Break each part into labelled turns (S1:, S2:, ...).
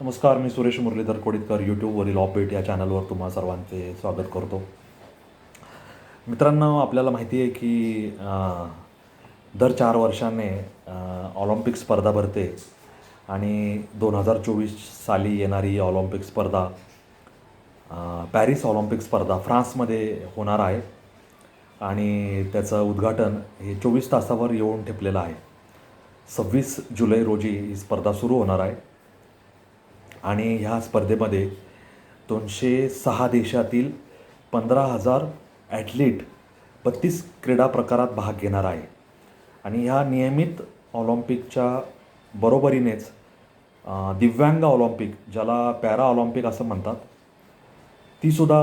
S1: नमस्कार मी सुरेश मुरलीधर कोडितकर यूट्यूबवरील ऑपबेट या चॅनलवर तुम्हा सर्वांचे स्वागत करतो. मित्रांनो आपल्याला माहिती आहे की दर चार वर्षाने ऑलिम्पिक स्पर्धा भरते आणि दोन हजार चोवीस साली येणारी ऑलिम्पिक स्पर्धा पॅरिस ऑलिम्पिक स्पर्धा फ्रान्समध्ये होणार आहे आणि त्याचं उद्घाटन हे चोवीस तासावर येऊन ठेपलेलं आहे. सव्वीस जुलै रोजी ही स्पर्धा सुरू होणार आहे. आणि ह्या स्पर्धेमध्ये दोनशे सहा देशातील पंधरा हजार ॲथलीट बत्तीस क्रीडा प्रकारात भाग घेणार आहे. आणि ह्या नियमित ऑलिम्पिकच्या बरोबरीनेच दिव्यांग ऑलिम्पिक ज्याला पॅरा ऑलिम्पिक असं म्हणतात तीसुद्धा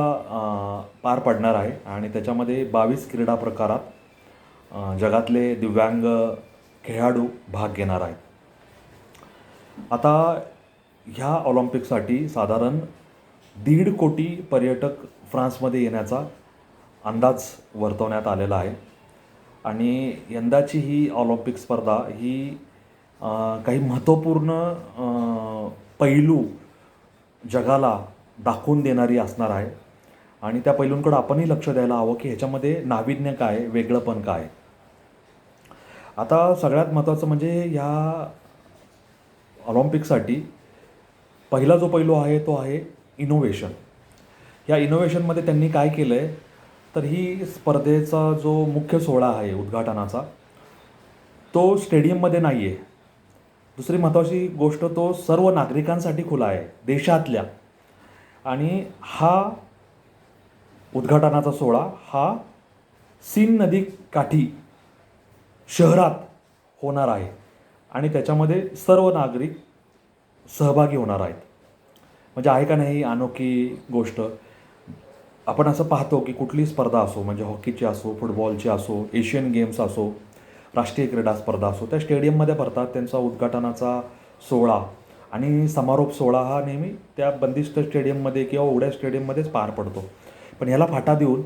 S1: पार पडणार आहे. आणि त्याच्यामध्ये बावीस क्रीडा प्रकारात जगातले दिव्यांग खेळाडू भाग घेणार आहेत. आता ह्या ऑलिम्पिकसाठी साधारण दीड कोटी पर्यटक फ्रान्समध्ये येण्याचा अंदाज वर्तवण्यात आलेला आहे. आणि यंदाची ही ऑलिम्पिक स्पर्धा ही काही महत्त्वपूर्ण पैलू जगाला दाखवून देणारी असणार आहे. आणि त्या पैलूंकडं आपणही लक्ष द्यायला हवं की ह्याच्यामध्ये नाविन्य काय वेगळंपण काय. आता सगळ्यात महत्त्वाचं म्हणजे ह्या ऑलिम्पिकसाठी पहिला जो पैलू आहे तो आहे इनोव्हेशन या इनोव्हेशनमध्ये त्यांनी काय केलं आहे तर ही स्पर्धेचा जो मुख्य सोहळा आहे उद्घाटनाचा तो स्टेडियममध्ये नाही आहे दुसरी महत्त्वाची गोष्ट तो सर्व नागरिकांसाठी खुला आहे देशातल्या. आणि हा उद्घाटनाचा सोहळा हा सीन नदी काठी शहरात होणार आहे. आणि त्याच्यामध्ये सर्व नागरिक सहभागी होणार आहेत. म्हणजे आहे का नाही ही अनोखी गोष्ट? आपण असं पाहतो की कुठली स्पर्धा असो म्हणजे हॉकीची असो फुटबॉलची असो एशियन गेम्स असो राष्ट्रीय क्रीडा स्पर्धा असो त्या स्टेडियममध्ये भरतात त्यांचा उद्घाटनाचा सोहळा. आणि समारोप सोहळा हा नेहमी त्या बंदिस्त स्टेडियममध्ये किंवा उघड्या स्टेडियममध्येच पार पडतो. पण ह्याला फाटा देऊन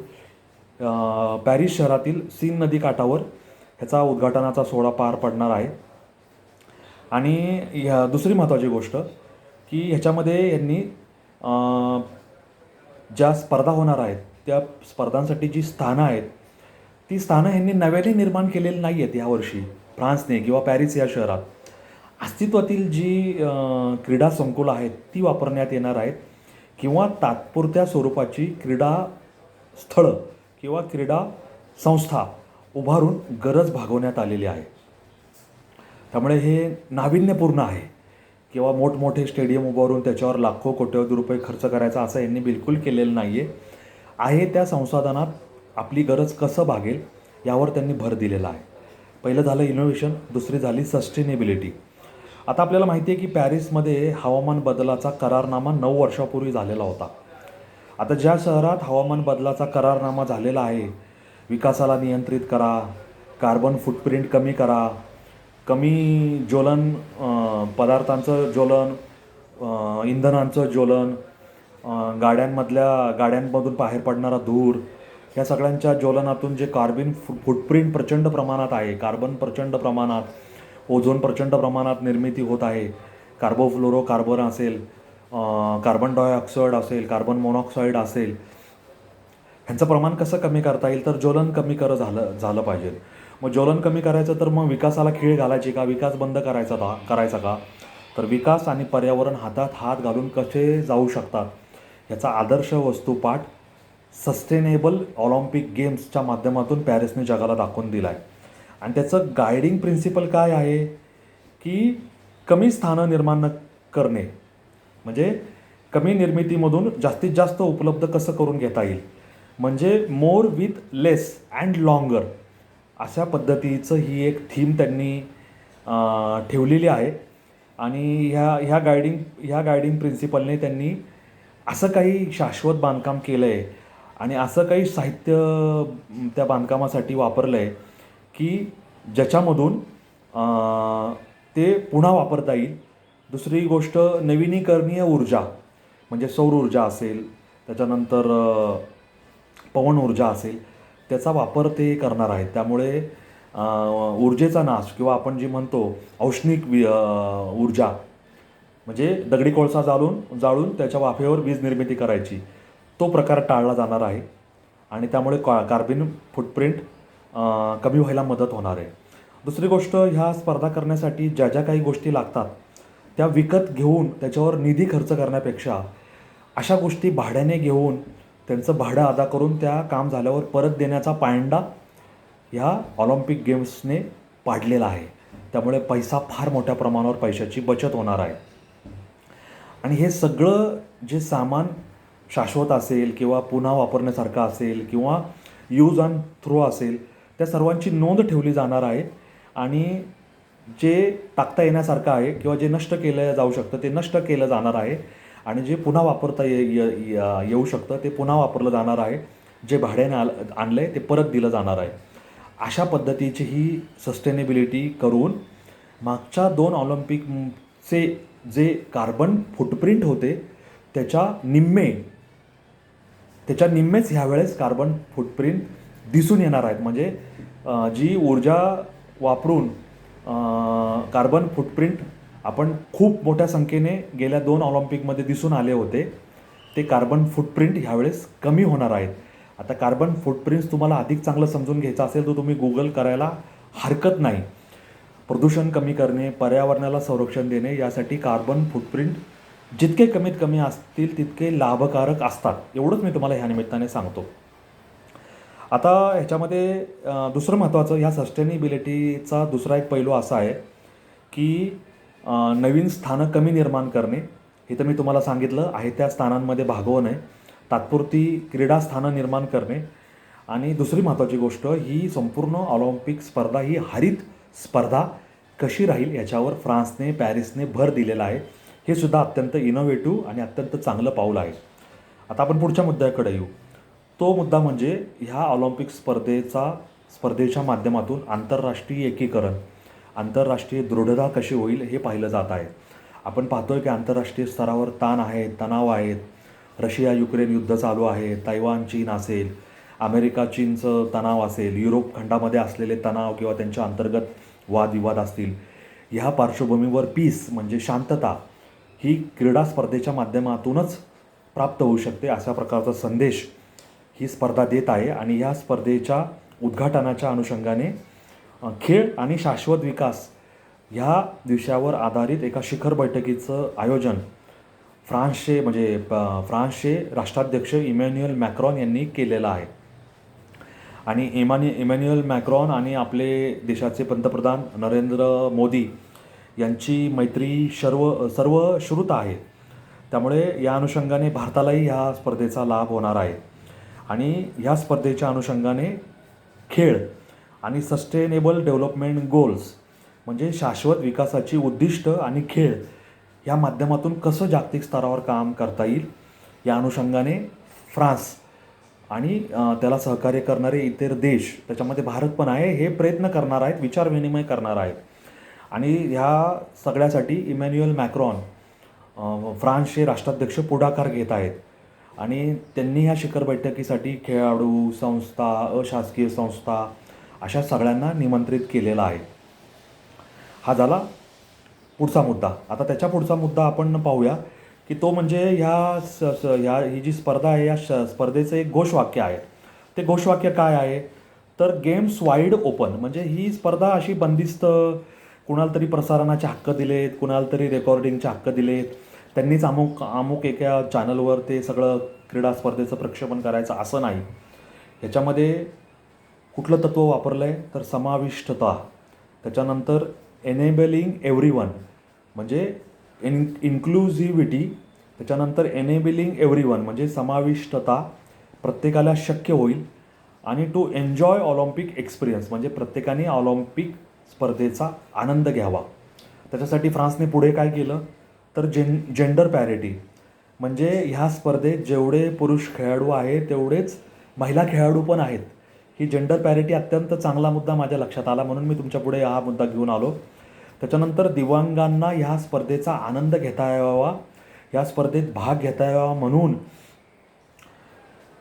S1: पॅरिस शहरातील सीन नदी काठावर ह्याचा उद्घाटनाचा सोहळा पार पडणार आहे. आणि ह्या दुसरी महत्त्वाची गोष्ट की ह्याच्यामध्ये यांनी ज्या स्पर्धा होणार आहेत त्या स्पर्धांसाठी जी स्थानं आहेत ती स्थानं ह्यांनी नव्याने निर्माण केलेली नाही आहेत यावर्षी फ्रान्सने किंवा पॅरिस या शहरात. अस्तित्वातील जी क्रीडा संकुलं आहेत ती वापरण्यात येणार आहेत किंवा तात्पुरत्या स्वरूपाची क्रीडा स्थळं किंवा क्रीडा संस्था उभारून गरज भागवण्यात आलेली आहे. त्यामुळे हे नाविन्यपूर्ण आहे. किंवा मोठमोठे स्टेडियम उभारून त्याच्यावर लाखो कोट्यवधी रुपये खर्च करायचा असं यांनी बिलकुल केलेलं नाही आहे आहे त्या संसाधनात आपली गरज कसं भागेल यावर त्यांनी भर दिलेला आहे. पहिलं झालं इनोव्हेशन दुसरी झाली सस्टेनेबिलिटी आता आपल्याला माहिती आहे की पॅरिसमध्ये हवामान बदलाचा करारनामा नऊ वर्षापूर्वी झालेला होता. आता ज्या शहरात हवामान बदलाचा करारनामा झालेला आहे विकासाला नियंत्रित करा कार्बन फुटप्रिंट कमी करा कमी ज्वलन पदार्थांचं ज्वलन इंधनांचं ज्वलन गाड्यांमधल्या गाड्यांमधून बाहेर पडणारा धूर या सगळ्यांच्या ज्वलनातून जे कार्बन फु फुटप्रिंट प्रचंड प्रमाणात आहे कार्बन प्रचंड प्रमाणात ओझोन प्रचंड प्रमाणात निर्मिती होत आहे कार्बोफ्लोरो कार्बन असेल कार्बन डायऑक्साईड असेल कार्बन मोनॉक्साईड असेल ह्यांचं प्रमाण कसं कमी करता येईल? तर ज्वलन कमी कर झालं झालं पाहिजे. मग ज्वलन कमी करायचं तर मग विकासाला खीळ घालायची का? विकास बंद करायचा का करायचा का? तर विकास आणि पर्यावरण हातात हात घालून कसे जाऊ शकतात? याचा आदर्श वस्तुपाठ सस्टेनेबल ऑलिम्पिक गेम्सच्या माध्यमातून पॅरिसने जगाला दाखवून दिला आहे आणि त्याचं गायडिंग प्रिन्सिपल काय आहे? की कमी स्थानं निर्माण न करणे. म्हणजे कमी निर्मितीमधून जास्तीत जास्त उपलब्ध कसं करून घेता येईल? म्हणजे more with less and longer अशा पद्धतीचं ही एक थीम त्यांनी ठेवलेली आहे. आणि ह्या ह्या गायडिंग ह्या गायडिंग प्रिन्सिपलने त्यांनी असं काही शाश्वत बांधकाम केलं आहे आणि असं काही साहित्य त्या बांधकामासाठी वापरलं आहे की ज्याच्यामधून ते पुन्हा वापरता येईल. दुसरी गोष्ट नवीनीकरणीय ऊर्जा म्हणजे सौर ऊर्जा असेल त्याच्यानंतर पवन ऊर्जा असेल त्याचा वापर ते करणार आहेत. त्यामुळे ऊर्जेचा नाश किंवा आपण जी म्हणतो औष्णिक वि ऊर्जा म्हणजे दगडी कोळसा जाळून जाळून त्याच्या वाफेवर वीज निर्मिती करायची तो प्रकार टाळला जाणार आहे. आणि त्यामुळे का कार्बिन फुटप्रिंट कमी व्हायला मदत होणार आहे. दुसरी गोष्ट ह्या स्पर्धा करण्यासाठी ज्या ज्या काही गोष्टी लागतात त्या विकत घेऊन त्याच्यावर निधी खर्च करण्यापेक्षा अशा गोष्टी भाड्याने घेऊन त्यांचं भाडं अदा करून त्या काम झाल्यावर परत देण्याचा पायंडा ह्या ऑलिम्पिक गेम्सने पाडलेला आहे. त्यामुळे पैसा फार मोठ्या प्रमाणावर पैशाची बचत होणार आहे. आणि हे सगळं जे सामान शाश्वत असेल किंवा पुन्हा वापरण्यासारखं असेल किंवा यूज अँड थ्रो असेल त्या सर्वांची नोंद ठेवली जाणार आहे. आणि जे टाकता येण्यासारखं आहे किंवा जे नष्ट केलं जाऊ शकतं ते नष्ट केलं जाणार आहे. आणि जे पुन्हा वापरता ये येऊ शकतं ते पुन्हा वापरलं जाणार आहे. जे भाड्याने आल आणलं आहे ते परत दिलं जाणार आहे. अशा पद्धतीची ही सस्टेनेबिलिटी करून मागच्या दोन ऑलिम्पिकचे जे कार्बन फुटप्रिंट होते त्याच्या निम्मे त्याच्या निम्मेच ह्यावेळेस कार्बन फुटप्रिंट दिसून येणार आहेत. म्हणजे जी ऊर्जा वापरून कार्बन फुटप्रिंट आपण खूप मोठ्या संख्येने गेल्या दोन ऑलिम्पिकमध्ये दिसून आले होते. ते कार्बन फुटप्रिंट ह्यावेळेस कमी होणार आहेत. आता कार्बन फुटप्रिंट्स तुम्हाला अधिक चांगलं समजून घ्यायचं असेल तर तुम्ही गुगल करायला हरकत नाही. प्रदूषण कमी करणे पर्यावरणाला संरक्षण देणे यासाठी कार्बन फुटप्रिंट जितके कमीत कमी असतील तितके लाभकारक असतात. एवढंच मी तुम्हाला ह्या निमित्ताने सांगतो. आता ह्याच्यामध्ये दुसरं महत्त्वाचं ह्या सस्टेनेबिलिटीचा दुसरा एक पैलू असा आहे की नवीन स्थानं कमी निर्माण करणे हे तर मी तुम्हाला सांगितलं आहे त्या स्थानांमध्ये भागवणे तात्पुरती क्रीडा स्थानं निर्माण करणे. आणि दुसरी महत्त्वाची गोष्ट ही संपूर्ण ऑलिम्पिक स्पर्धा ही हरित स्पर्धा कशी राहील याच्यावर फ्रान्सने पॅरिसने भर दिलेला आहे. हे सुद्धा अत्यंत इनोव्हेटिव्ह आणि अत्यंत चांगलं पाऊल आहे. आता आपण पुढच्या मुद्द्याकडे येऊ. तो मुद्दा म्हणजे ह्या ऑलिम्पिक स्पर्धेचा स्पर्धेच्या माध्यमातून आंतरराष्ट्रीय एकीकरण. आंतरराष्ट्रीय दृढता कशी होईल हे पाहिलं जात आहे. आपण पाहतोय की आंतरराष्ट्रीय स्तरावर ताण आहेत तणाव आहेत. रशिया युक्रेन युद्ध चालू आहे तैवान चीन असेल अमेरिका चीनचं तणाव असेल युरोप खंडामध्ये असलेले तणाव किंवा त्यांच्या अंतर्गत वादविवाद असतील ह्या पार्श्वभूमीवर पीस म्हणजे शांतता ही क्रीडा स्पर्धेच्या माध्यमातूनच प्राप्त होऊ शकते अशा प्रकारचा संदेश ही स्पर्धा देत आहे आणि या स्पर्धेच्या उद्घाटनाच्या अनुषंगाने खेळ आणि शाश्वत विकास ह्या विषयावर आधारित एका शिखर बैठकीचं आयोजन फ्रान्सचे म्हणजे फ्रान्सचे राष्ट्राध्यक्ष इमॅन्युअल मॅक्रॉन यांनी केलेलं आहे. आणि इमानी इमॅन्युअल मॅक्रॉन आणि आपले देशाचे पंतप्रधान नरेंद्र मोदी यांची मैत्री सर्व सर्व श्रुत आहे. त्यामुळे या अनुषंगाने भारतालाही ह्या स्पर्धेचा लाभ होणार आहे. आणि ह्या स्पर्धेच्या अनुषंगाने खेळ आणि सस्टेनेबल डेव्हलपमेंट गोल्स म्हणजे शाश्वत विकासाची उद्दिष्ट आणि खेळ या माध्यमातून कसं जागतिक स्तरावर काम करता येईल या अनुषंगाने फ्रान्स आणि त्याला सहकार्य करणारे इतर देश त्याच्यामध्ये भारत पण आहे हे प्रयत्न करणार आहेत विचारविनिमय करणार आहेत. आणि ह्या सगळ्यासाठी इमॅन्युअल मॅक्रॉन फ्रान्सचे राष्ट्राध्यक्ष पुढाकार घेत आहेत. आणि त्यांनी ह्या शिखर बैठकीसाठी खेळाडू संस्था अशासकीय संस्था अशा सगळ्यांना निमंत्रित केलेला आहे. हा झाला पुढचा मुद्दा. आता त्याच्या पुढचा मुद्दा आपण पाहूया की तो म्हणजे ह्या स स ह्या ही जी स्पर्धा आहे या श स्पर्धेचं एक घोषवाक्य आहे. ते घोषवाक्य काय आहे? तर गेम्स वाईड ओपन म्हणजे ही स्पर्धा अशी बंदिस्त कुणाला तरी प्रसारणाचे हक्क दिलेत कुणाला तरी रेकॉर्डिंगचे हक्क दिलेत त्यांनीच अमुक अमुक एका चॅनलवर ते सगळं क्रीडा स्पर्धेचं प्रक्षेपण करायचं असं नाही. ह्याच्यामध्ये कुठलं तत्त्व वापरलं आहे तर समाविष्टता. त्याच्यानंतर एनेबलिंग एव्हरी वन म्हणजे इन इन्क्लुझिव्हिटी त्याच्यानंतर एनेबलिंग एव्हरी वन म्हणजे समाविष्टता प्रत्येकाला शक्य होईल. आणि टू एन्जॉय ऑलिम्पिक एक्सपिरियन्स म्हणजे प्रत्येकाने ऑलिम्पिक स्पर्धेचा आनंद घ्यावा. त्याच्यासाठी फ्रान्सने पुढे काय केलं? तर जेन जेंडर पॅरिटी म्हणजे ह्या स्पर्धेत जेवढे पुरुष खेळाडू आहेत तेवढेच महिला खेळाडू पण आहेत. ही जेंडर पॅरिटी अत्यंत चांगला मुद्दा माझ्या लक्षात आला म्हणून मी तुमच्यापुढे हा मुद्दा घेऊन आलो. त्याच्यानंतर दिव्यांगांना ह्या स्पर्धेचा आनंद घेता यावा या स्पर्धेत भाग घेता यावा म्हणून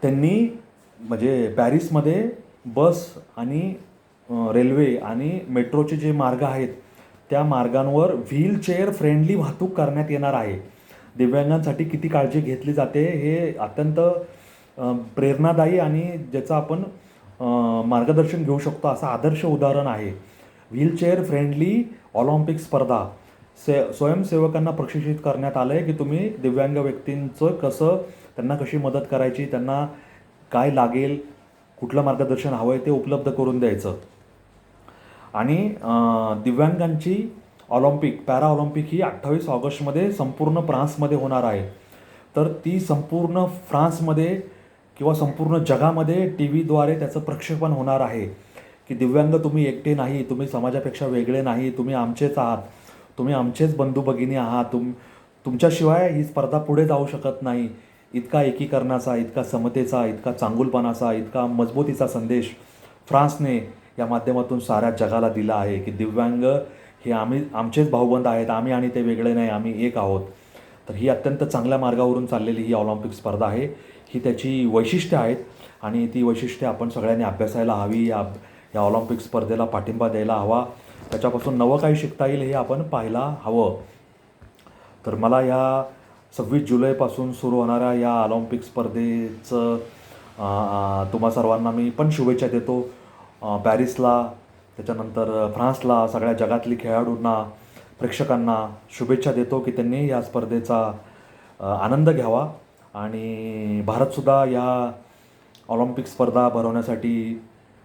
S1: त्यांनी म्हणजे पॅरिसमध्ये बस आणि रेल्वे आणि मेट्रोचे जे मार्ग आहेत त्या मार्गांवर व्हीलचेअर फ्रेंडली वाहतूक करण्यात येणार आहे. दिव्यांगांसाठी किती काळजी घेतली जाते हे अत्यंत प्रेरणादायी आणि ज्याचं आपण मार्गदर्शन घेऊ शकतो असं आदर्श उदाहरण आहे. व्हीलचेअर फ्रेंडली ऑलिम्पिक स्पर्धा. से स्वयंसेवकांना प्रशिक्षित करण्यात आलं आहे की तुम्ही दिव्यांग व्यक्तींचं कसं त्यांना कशी मदत करायची त्यांना काय लागेल कुठलं मार्गदर्शन हवं आहे ते उपलब्ध करून द्यायचं. आणि दिव्यांगांची ऑलिम्पिक पॅरा ऑलिम्पिक ही अठ्ठावीस ऑगस्टमध्ये संपूर्ण फ्रान्समध्ये होणार आहे. तर ती संपूर्ण फ्रान्समध्ये किंवा संपूर्ण जगामध्ये टी व्हीद्वारे त्याचं प्रक्षेपण होणार आहे की दिव्यांग तुम्ही एकटे नाही तुम्ही समाजापेक्षा वेगळे नाही तुम्ही आमचेच आहात तुम्ही आमचेच बंधू भगिनी आहात तुम तुमच्याशिवाय ही स्पर्धा पुढे जाऊ शकत नाही. इतका एकीकरणाचा इतका समतेचा इतका चांगुलपणाचा इतका मजबूतीचा संदेश फ्रान्सने या माध्यमातून साऱ्या जगाला दिला आहे की दिव्यांग हे आम्ही आमचेच भाऊबंद आहेत आम्ही आणि ते वेगळे नाही आम्ही एक आहोत. तर ही अत्यंत चांगल्या मार्गावरून चाललेली ही ऑलिम्पिक स्पर्धा आहे. ही त्याची वैशिष्ट्य आहेत आणि ती वैशिष्ट्ये आपण सगळ्यांनी अभ्यासायला हवी या या ऑलिम्पिक स्पर्धेला पाठिंबा द्यायला हवा. त्याच्यापासून नवं काही शिकता येईल हे आपण पाहायला हवं. तर मला या सव्वीस जुलैपासून सुरू होणाऱ्या या ऑलिम्पिक स्पर्धेचं तुम्हा सर्वांना मी पण शुभेच्छा देतो. पॅरिसला त्याच्यानंतर फ्रान्सला सगळ्या जगातली खेळाडूंना प्रेक्षकांना शुभेच्छा देतो की त्यांनी या स्पर्धेचा आनंद घ्यावा आणि भारतसुद्धा या ऑलिम्पिक स्पर्धा भरवण्यासाठी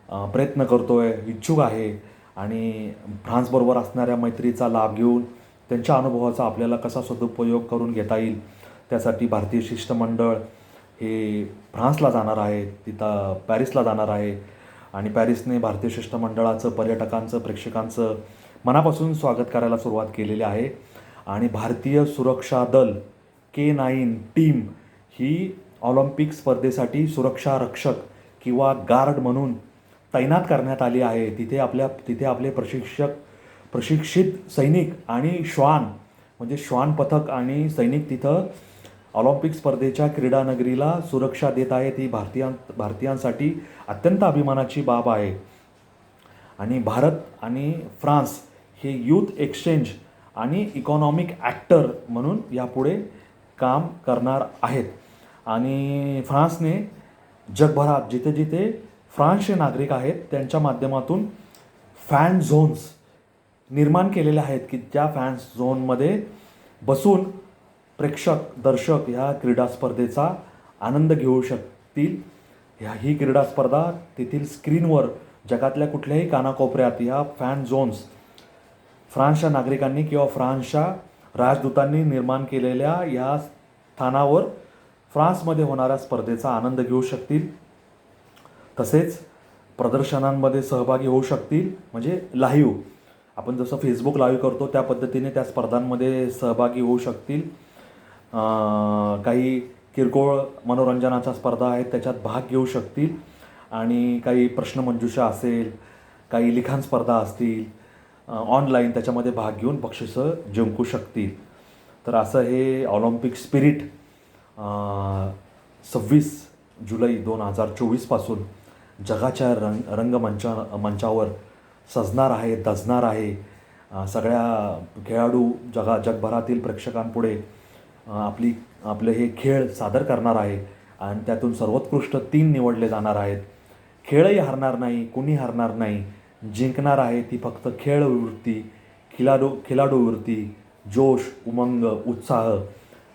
S1: प्रयत्न करतो आहे इच्छुक आहे आणि फ्रान्सबरोबर असणाऱ्या मैत्रीचा लाभ घेऊन त्यांच्या अनुभवाचा आपल्याला कसा सदुपयोग करून घेता येईल त्यासाठी भारतीय शिष्टमंडळ हे फ्रान्सला जाणार आहे तिथं पॅरिसला जाणार आहे आणि पॅरिसने भारतीय शिष्टमंडळाचं पर्यटकांचं प्रेक्षकांचं मनापासून स्वागत करायला सुरुवात केलेली आहे. आणि भारतीय सुरक्षा दल के नाईन टीम ही ऑलिम्पिक स्पर्धेसाठी सुरक्षा रक्षक किंवा गार्ड म्हणून तैनात करण्यात आली आहे. तिथे आपल्या तिथे आपले प्रशिक्षक प्रशिक्षित सैनिक आणि श्वान म्हणजे श्वान पथक आणि सैनिक तिथं ऑलिम्पिक स्पर्धेच्या क्रीडानगरीला सुरक्षा देत आहे ती भारतीयां भारतीयांसाठी अत्यंत अभिमानाची बाब आहे. आणि भारत आणि फ्रान्स हे यूथ एक्सचेंज आणि इकॉनॉमिक ॲक्टर म्हणून यापुढे काम करणार आहेत. आणि फ्रान्सने जगभरात जिथे जिथे फ्रान्सचे नागरिक आहेत त्यांच्या माध्यमातून फॅन झोन्स निर्माण केलेले आहेत की त्या फॅन्स झोनमध्ये बसून प्रेक्षक दर्शक ह्या क्रीडा स्पर्धेचा आनंद घेऊ शकतील. ह्या ही क्रीडा स्पर्धा तेथील स्क्रीनवर जगातल्या कुठल्याही कानाकोपऱ्यात ह्या फॅन झोन्स फ्रान्सच्या नागरिकांनी किंवा फ्रान्सच्या राजदूतांनी निर्माण केलेल्या या स्थानावर फ्रान्समध्ये होणाऱ्या स्पर्धेचा आनंद घेऊ शकतील. तसेच प्रदर्शनांमध्ये सहभागी होऊ शकतील. म्हणजे लाईव्ह आपण जसं फेसबुक लाईव्ह करतो त्या पद्धतीने त्या स्पर्धांमध्ये सहभागी होऊ शकतील. काही किरकोळ मनोरंजनाच्या स्पर्धा आहेत त्याच्यात भाग घेऊ शकतील. आणि काही प्रश्नमंजुषा असेल काही लिखाण स्पर्धा असतील ऑनलाईन त्याच्यामध्ये भाग घेऊन बक्षिसं जिंकू शकतील. तर असं हे ऑलिम्पिक स्पिरिट सव्वीस जुलै दोन हजार चोवीसपासून जगाच्या रंग रंगमंचा मंचावर सजणार आहे दजणार आहे. सगळ्या खेळाडू जगा जगभरातील प्रेक्षकांपुढे आपली आपले हे खेळ सादर करणार आहे आणि त्यातून सर्वोत्कृष्ट तीन निवडले जाणार आहेत. खेळही हरणार नाही कुणी हरणार नाही. जिंकणार आहे ती फक्त खेळवृत्ती खिलाडू खिलाडूवृत्ती जोश उमंग उत्साह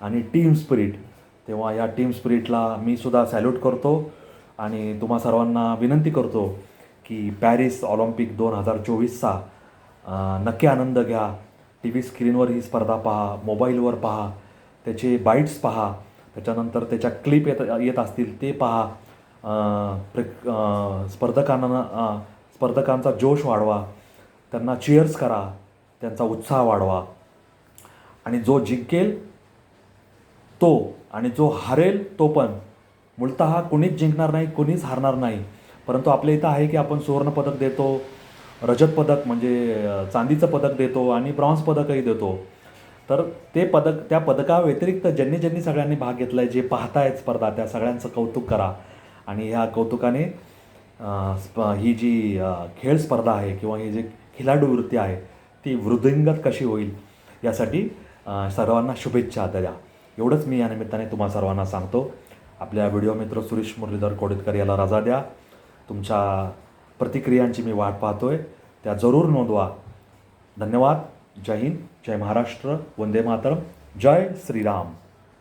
S1: आणि टीम स्पिरिट तेव्हा या टीम स्पिरिटला मी सुद्धा सॅल्यूट करतो आणि तुम्हा सर्वांना विनंती करतो की पॅरिस ऑलिम्पिक दोन हजार चोवीसचा नक्की आनंद घ्या. टी व्ही स्क्रीनवर ही स्पर्धा पहा मोबाईलवर पहा त्याचे बाईट्स पहा त्याच्यानंतर त्याच्या क्लिप येत येत असतील ते पहा. प्र प्रे स्पर्धकांना स्पर्धकांचा जोश वाढवा त्यांना चिअर्स करा त्यांचा उत्साह वाढवा. आणि जो जिंकेल तो आणि जो हारेल तो पण मूलतः कुणीच जिंकणार नाही कुणीच हारणार नाही. परंतु आपल्या इथं आहे की आपण सुवर्णपदक देतो रजत पदक म्हणजे चांदीचं पदक देतो आणि ब्रॉन्झ पदकही देतो. तर ते पदक त्या पदकाव्यतिरिक्त ज्यांनी ज्यांनी सगळ्यांनी भाग घेतला आहे जे पाहतायत स्पर्धा त्या सगळ्यांचं कौतुक करा. आणि ह्या कौतुकाने स्प ही जी खेळ स्पर्धा आहे किंवा ही जी खिलाडू वृत्ती आहे ती वृद्धिंगत कशी होईल यासाठी सर्वांना शुभेच्छा द्या. एवढंच मी या निमित्ताने तुम्हा सर्वांना सांगतो. आपल्या व्हिडिओ मित्र सुरेश मुरलीधर कोडेतकर याला रजा द्या. तुमच्या प्रतिक्रियांची मी वाट पाहतो आहे त्या जरूर नोंदवा. धन्यवाद. जय हिंद. जय महाराष्ट्र. वंदे मातरम. जय श्रीराम.